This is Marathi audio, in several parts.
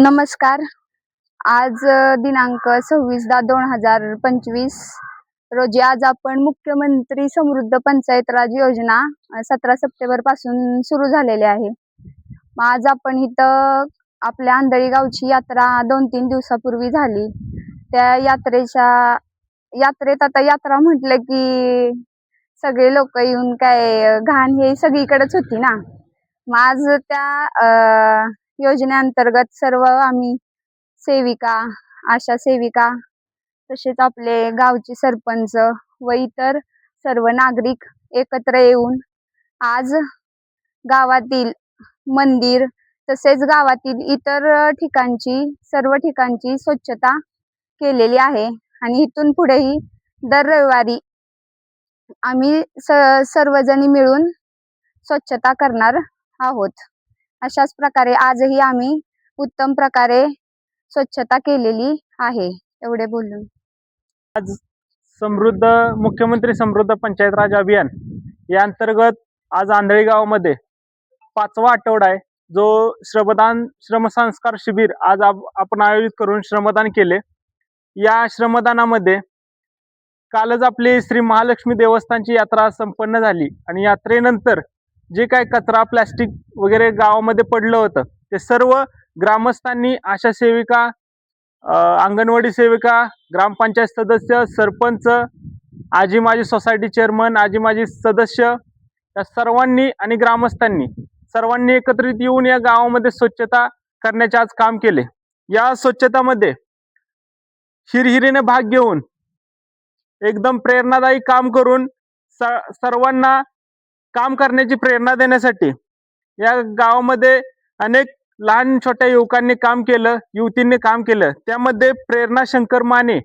नमस्कार. आज दिनांक सव्वीस दहा दोन हजार पंचवीस रोजी आज आपण मुख्यमंत्री समृद्ध पंचायत राज योजना सतरा सप्टेंबरपासून सुरू झालेली आहे. मग आज आपण इथं आपल्या आंधळी गावची यात्रा दोन तीन दिवसापूर्वी झाली. त्या यात्रेच्या यात्रेत आता यात्रा म्हटलं की सगळे लोक येऊन काय घाण हे सगळीकडेच होती ना? मग आज त्या योजनेअंतर्गत सर्व आम्ही सेविका आशा सेविका तसेच आपले गावचे सरपंच व इतर सर्व नागरिक एकत्र येऊन आज गावातील मंदिर तसेच गावातील इतर ठिकाणची सर्व ठिकाणची स्वच्छता केलेली आहे. आणि इथून पुढेही दर रविवारी आम्ही स सर्वजणी मिळून स्वच्छता करणार आहोत. अशाच प्रकारे आजही आम्ही उत्तम प्रकारे स्वच्छता केलेली आहे एवढे बोलून. आज समृद्ध मुख्यमंत्री समृद्ध पंचायत राज अभियान या अंतर्गत आज आंधळी गावामध्ये पाचवा आठवडा आहे जो श्रमदान श्रमसंस्कार शिबिर आज आप- आपण आयोजित करून श्रमदान केले. या श्रमदानामध्ये कालच आपली श्री महालक्ष्मी देवस्थानची यात्रा संपन्न झाली आणि यात्रेनंतर जे काय कचरा प्लॅस्टिक वगैरे गावामध्ये पडलं होतं ते सर्व ग्रामस्थांनी आशा सेविका अंगणवाडी सेविका ग्रामपंचायत सदस्य सरपंच आजी माजी सोसायटी चेअरमन आजी माजी सदस्य या सर्वांनी आणि ग्रामस्थांनी सर्वांनी एकत्रित येऊन या गावामध्ये स्वच्छता करण्याचे आज काम केले. या स्वच्छतामध्ये हिरहिरीने भाग घेऊन एकदम प्रेरणादायी काम करून स- सर्वांना काम करण्याची प्रेरणा देण्यासाठी. या गावामध्ये अनेक लहान छोट्या युवकांनी काम केलं युवतींनी काम केलं. त्यामध्ये प्रेरणा शंकर माने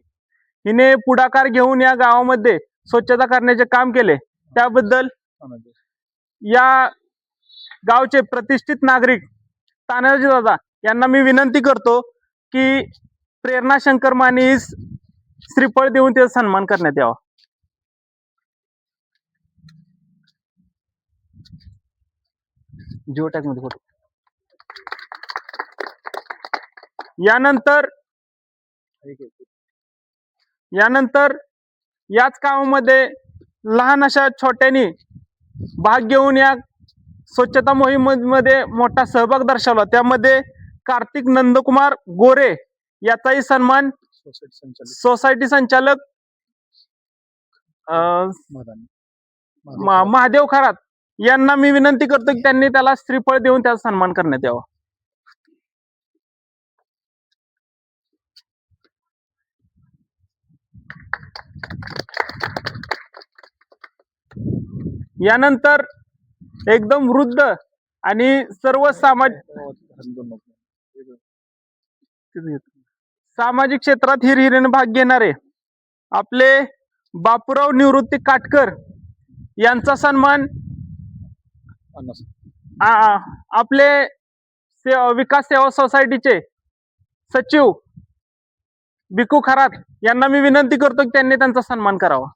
हिने पुढाकार घेऊन या गावामध्ये स्वच्छता करण्याचे काम केले. त्याबद्दल या गावचे प्रतिष्ठित नागरिक तानाजी दादा यांना मी विनंती करतो की प्रेरणा शंकर माने श्रीफळ देऊन त्याचा सन्मान करण्यात यावा. जिओ टॅगमध्ये फोटो. यानंतर यानंतर याच कामामध्ये लहान अशा छोट्यानी भाग घेऊन या स्वच्छता मोहिमेमध्ये मोठा सहभाग दर्शवला. त्यामध्ये कार्तिक नंदकुमार गोरे याचाही सन्मान सोसायटी संचालक महादेव खरात यांना मी विनंती करतो की त्यांनी त्याला श्रीफळ देऊन त्याचा सन्मान करण्यात यावा. यानंतर एकदम वृद्ध आणि सर्व समाज सामाजिक क्षेत्रात हिरहिरीने भाग घेणारे आपले बापूराव निवृत्ती काटकर यांचा सन्मान आपले से- विकास सेवा सोसायटीचे सचिव बिकू खरात यांना मी विनंती करतो की त्यांनी त्यांचा सन्मान करावा.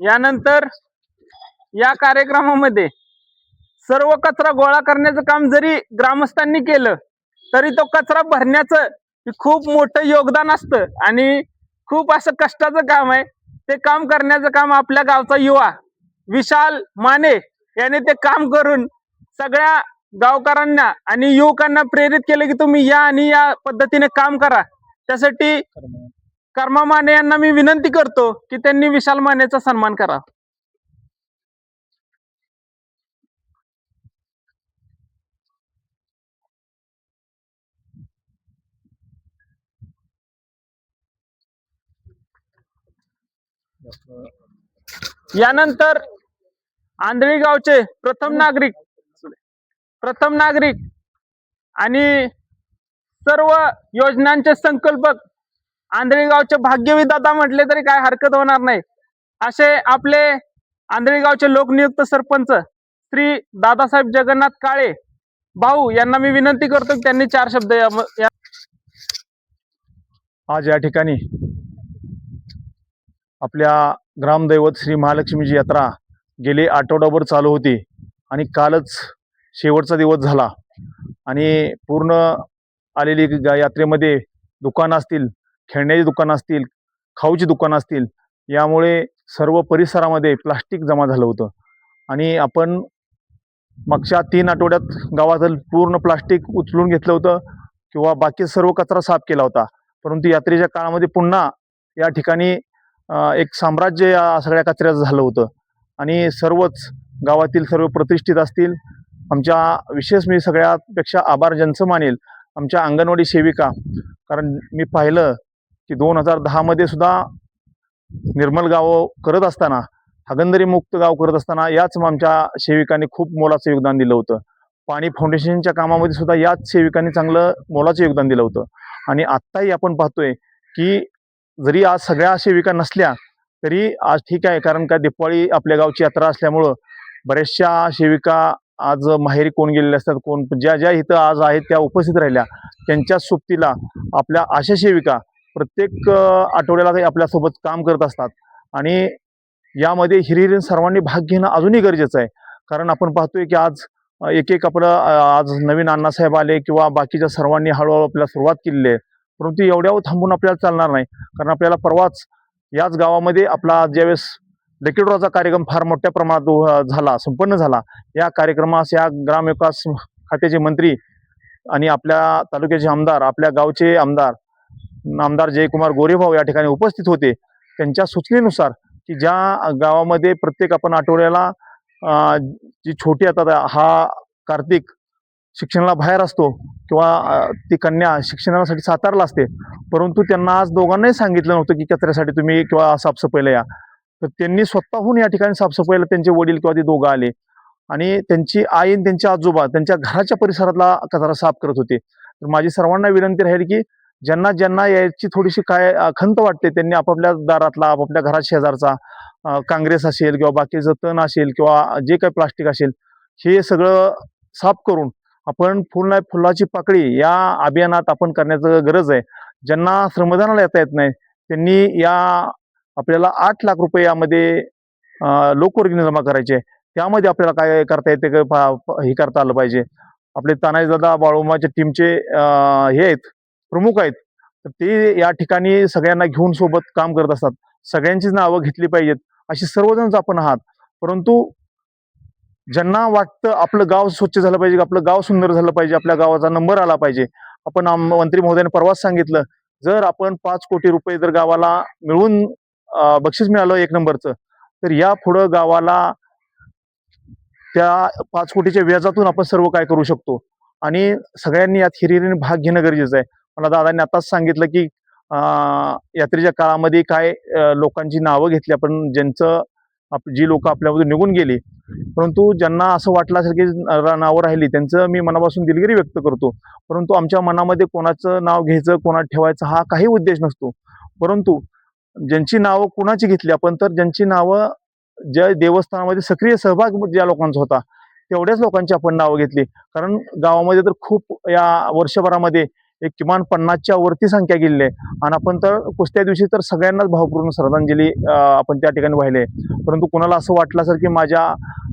यानंतर या कार्यक्रमामध्ये सर्व कचरा गोळा करण्याचं काम जरी ग्रामस्थांनी केलं तरी तो कचरा भरण्याचं खूप मोठं योगदान असतं. आणि खूप असं कष्टाचं काम आहे. ते काम करण्याचं काम आपल्या गावचा युवा विशाल माने याने ते काम करून सगळ्या गावकऱ्यांना आणि युवकांना प्रेरित केलं की तुम्ही या आणि या पद्धतीने काम करा. त्यासाठी कर्मा माने यांना मी विनंती करतो की त्यांनी विशाल मानेचा सन्मान करा. यानंतर आंधळी गावचे प्रथम नागरिक प्रथम नागरिक आणि सर्व योजनांचे संकल्पक आंधळी गावचे भाग्यविदाता म्हटले तरी काय हरकत होणार नाही. असे आपले आंधळी गावचे लोकनियुक्त सरपंच श्री दादासाहेब जगन्नाथ काळे भाऊ यांना मी विनंती करतो की त्यांनी चार शब्द या- आज या ठिकाणी आपल्या ग्रामदैवत श्री महालक्ष्मीची यात्रा गेली आठवडाभर चालू होती आणि कालच शेवटचा दिवस झाला. आणि पूर्ण आलेली यात्रेमध्ये दुकानं असतील खेळण्याची दुकानं असतील खाऊची दुकानं असतील यामुळे सर्व परिसरामध्ये प्लास्टिक जमा झालं होतं. आणि आपण मागच्या तीन आठवड्यात गावातील पूर्ण प्लास्टिक उचलून घेतलं होतं किंवा बाकी सर्व कचरा साफ केला होता. परंतु यात्रेच्या काळामध्ये पुन्हा या ठिकाणी एक साम्राज्य या सगळ्या कचऱ्याचं झालं होतं. आणि सर्वच गावातील सर्व प्रतिष्ठित असतील आमच्या विशेष मी सगळ्यापेक्षा आभार ज्यांचं मानेल आमच्या अंगणवाडी सेविका. कारण मी पाहिलं की दोन हजार दहामध्ये सुद्धा निर्मल गाव करत असताना हागंदरी मुक्त गाव करत असताना याच आमच्या सेविकांनी खूप मोलाचं योगदान दिलं होतं. पाणी फाउंडेशनच्या कामामध्ये सुद्धा याच सेविकांनी चांगलं मोलाचं योगदान दिलं होतं. आणि आत्ताही आपण पाहतोय की जरी आज सगळ्या सेविका नसल्या तरी आज ठीक आहे. कारण का दिपाळी आपल्या गावची यात्रा असल्यामुळं बऱ्याचशा सेविका आज माहेरी कोण गेलेल्या असतात कोण ज्या ज्या इथं आज आहेत त्या उपस्थित राहिल्या. त्यांच्या सोबतीला आपल्या आशा सेविका प्रत्येक आठवड्याला काही आपल्यासोबत काम करत असतात. आणि यामध्ये हिरिरीन सर्वांनी भाग घेणं अजूनही गरजेचं आहे. कारण आपण पाहतोय की आज एक एक आपलं आज नवीन अण्णासाहेब आले किंवा बाकीच्या सर्वांनी हळूहळू आपल्याला सुरुवात केलेली आहे. परंतु एवढ्यावर थांबून आपल्याला चालणार नाही. कारण आपल्याला परवाच याच गावामध्ये आपला ज्यावेळेस लेकिडोराचा कार्यक्रम फार मोठ्या प्रमाणात झाला संपन्न झाला या कार्यक्रमास या ग्रामविकास खात्याचे मंत्री आणि आपल्या तालुक्याचे आमदार आपल्या गावचे आमदार आमदार जयकुमार गोरेभाऊ या ठिकाणी उपस्थित होते. त्यांच्या सूचनेनुसार की ज्या गावामध्ये प्रत्येक आपण आठवड्याला जी छोटी आता हा कार्तिक शिक्षणाला बाहेर असतो किंवा ती कन्या शिक्षणासाठी सातारला असते. परंतु त्यांना आज दोघांनाही सांगितलं नव्हतं की कचऱ्यासाठी तुम्ही किंवा साफसफाईला या. तर त्यांनी स्वतःहून या ठिकाणी साफसफाईला त्यांचे वडील किंवा ते दोघं आले. आणि त्यांची आई आणि त्यांचे आजोबा त्यांच्या घराच्या परिसरातला कचरा साफ करत होते. तर माझी सर्वांना विनंती राहील की ज्यांना ज्यांना याची थोडीशी काय खंत वाटते त्यांनी आपापल्या दारातला आपापल्या घरात शेजारचा काँग्रेस असेल किंवा बाकीचं तण असेल किंवा जे काही प्लास्टिक असेल हे सगळं साफ करून आपण फुल नाही फुलाची पाकळी या अभियानात आपण करण्याचं गरज आहे. ज्यांना श्रमदानाला येता येत नाही त्यांनी या आपल्याला आठ लाख रुपये यामध्ये अं, लोकवर्गणी जमा करायचे. आहे. त्यामध्ये आपल्याला काय करता येते का पा- हे करता आलं पाहिजे. आपले तानाजीदादा बाळूमाच्या टीमचे हे आहेत प्रमुख आहेत. तर ते या ठिकाणी सगळ्यांना घेऊन सोबत काम करत असतात. सगळ्यांचीच नावं घेतली पाहिजेत. अशी सर्वजणच आपण आहात. परंतु ज्यांना वाटतं आपलं गाव स्वच्छ झालं पाहिजे आपलं गाव सुंदर झालं पाहिजे आपल्या गावाचा नंबर आला पाहिजे. आपण मंत्री महोदयाने परवाच सांगितलं जर आपण पाच कोटी रुपये जर गावाला मिळून बक्षीस मिळालं एक नंबरचं तर या पुढं गावाला त्या पाच कोटीच्या व्याजातून आपण सर्व काय करू शकतो. आणि सगळ्यांनी यात हिरिरीने भाग घेणं गरजेचं आहे. मला दादांनी आताच सांगितलं की यात्रेच्या काळामध्ये काय लोकांची नावं घेतली आपण ज्यांचं आप जी लोक आपल्यामधून निघून गेली. परंतु ज्यांना असं वाटलं असेल की नावं राहिली त्यांचं मी मनापासून दिलगिरी व्यक्त करतो. परंतु आमच्या मनामध्ये कोणाचं नाव घ्यायचं कोणात ठेवायचं हा काही उद्देश नसतो. परंतु ज्यांची नावं कोणाची घेतली आपण तर ज्यांची नावं ज्या देवस्थानामध्ये सक्रिय सहभाग ज्या लोकांचा होता तेवढ्याच लोकांची आपण नावं घेतली. कारण गावामध्ये तर खूप या वर्षभरामध्ये एक किमान पन्नासच्या वरती संख्या गेलेली आहे. आणि आपण तर कुस्त्या दिवशी तर सगळ्यांनाच भावपूर्ण श्रद्धांजली आपण त्या ठिकाणी वाहिले परंतु कुणाला असं वाटलं असेल की माझ्या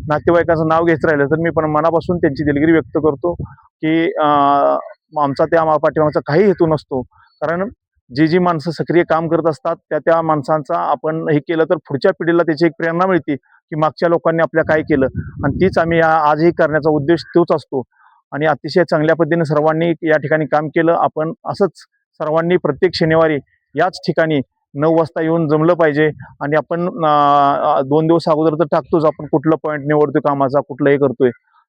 नातेवाईकाचं नाव घ्यायचं राहिलं तर मी पण मनापासून त्यांची दिलगिरी व्यक्त करतो की आमचा त्या पाठीमागचा काही हेतू नसतो. कारण जी जी माणसं सक्रिय काम करत असतात त्या त्या माणसांचा आपण हे केलं तर पुढच्या पिढीला त्याची एक प्रेरणा मिळते की मागच्या लोकांनी आपल्या काय केलं. आणि तीच आम्ही आजही करण्याचा उद्देश तोच असतो. आणि अतिशय चांगल्या पद्धतीने सर्वांनी या ठिकाणी काम केलं. आपण असंच सर्वांनी प्रत्येक शनिवारी याच ठिकाणी नऊ वाजता येऊन जमलं पाहिजे आणि आपण दोन दिवस अगोदर तर टाकतोच आपण कुठलं पॉईंट निवडतोय कामाचा कुठलं हे करतोय.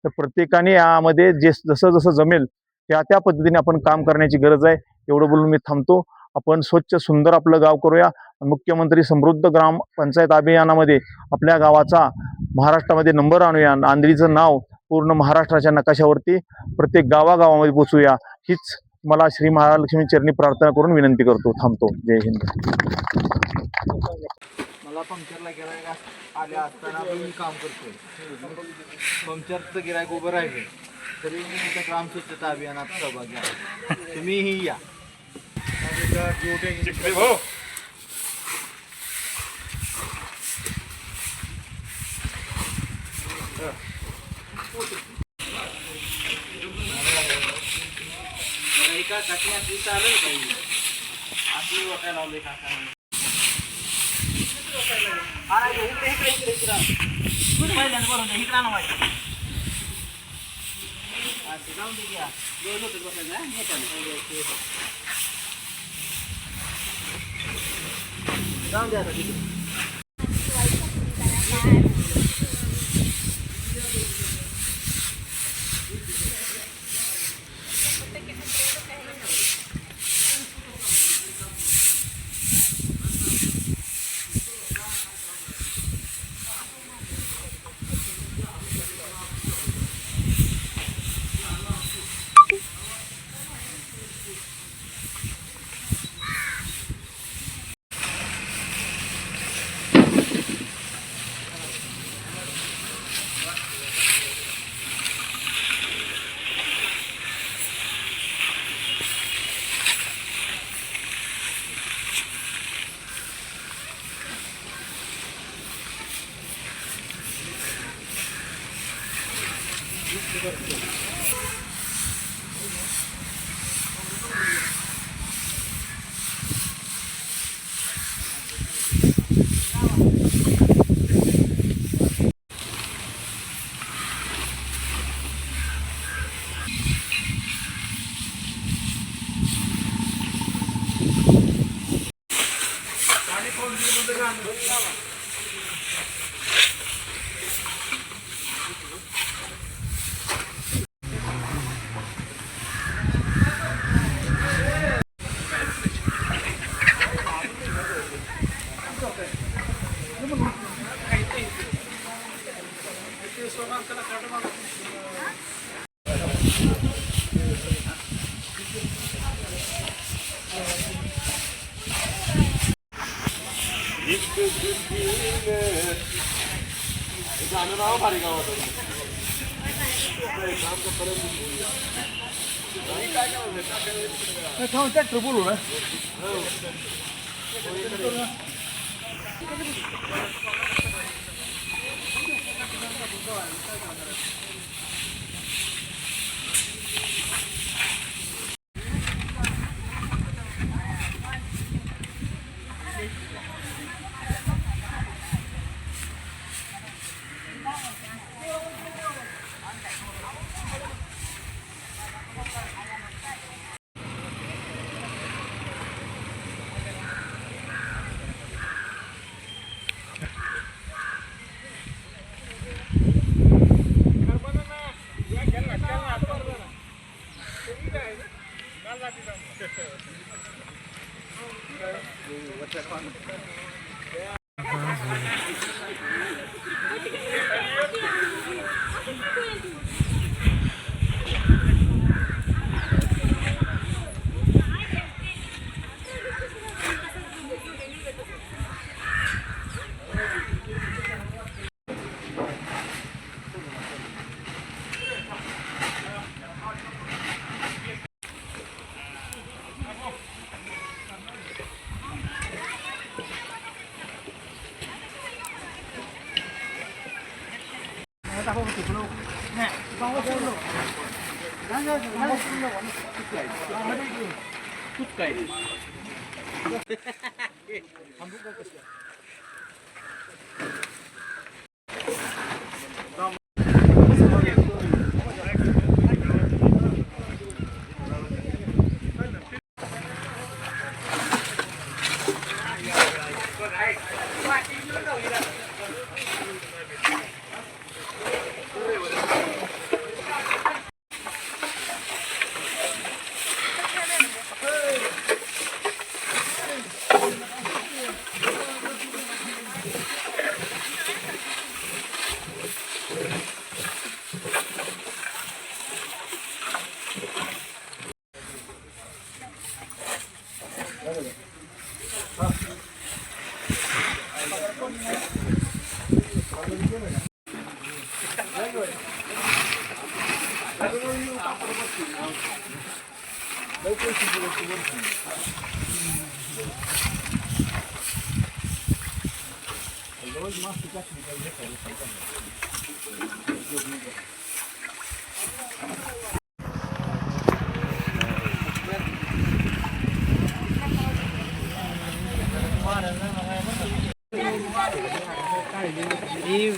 तर प्रत्येकाने यामध्ये जे जसं जसं जमेल त्या त्या पद्धतीने आपण काम करण्याची गरज आहे. एवढं बोलून मी थांबतो. आपण स्वच्छ सुंदर आपलं गाव करूया. मुख्यमंत्री समृद्ध ग्राम पंचायत अभियानामध्ये आपल्या गावाचा महाराष्ट्रामध्ये नंबर आणूया. नांदरीचं नाव पूर्ण महाराष्ट्राच्या नकाशावरती प्रत्येक गावागावामध्ये पोचूया. हीच मला श्री महालक्ष्मी चरणी प्रार्थना करून विनंती करतो. थांबतो. जय हिंद. मला पंक्चरला गिरायक आले असताना पण मी काम करतोय. पंक्चरचं गिरायक उभं राहिले तरी मी तुमच्या ग्राम स्वच्छता अभियानात सहभागी आहे. तुम्हीही या. kakaknya kisar itu ini asli wakai lalui kakaknya ada yang ini. Kira-kira ini kira-kira ini kira-kira ini kira-kira Sekarang dia, dia lupa di bawah sana, dia नाव भारी गावात थांब ट्रॅक्टर बोलू ना हो వచ్చే काय? E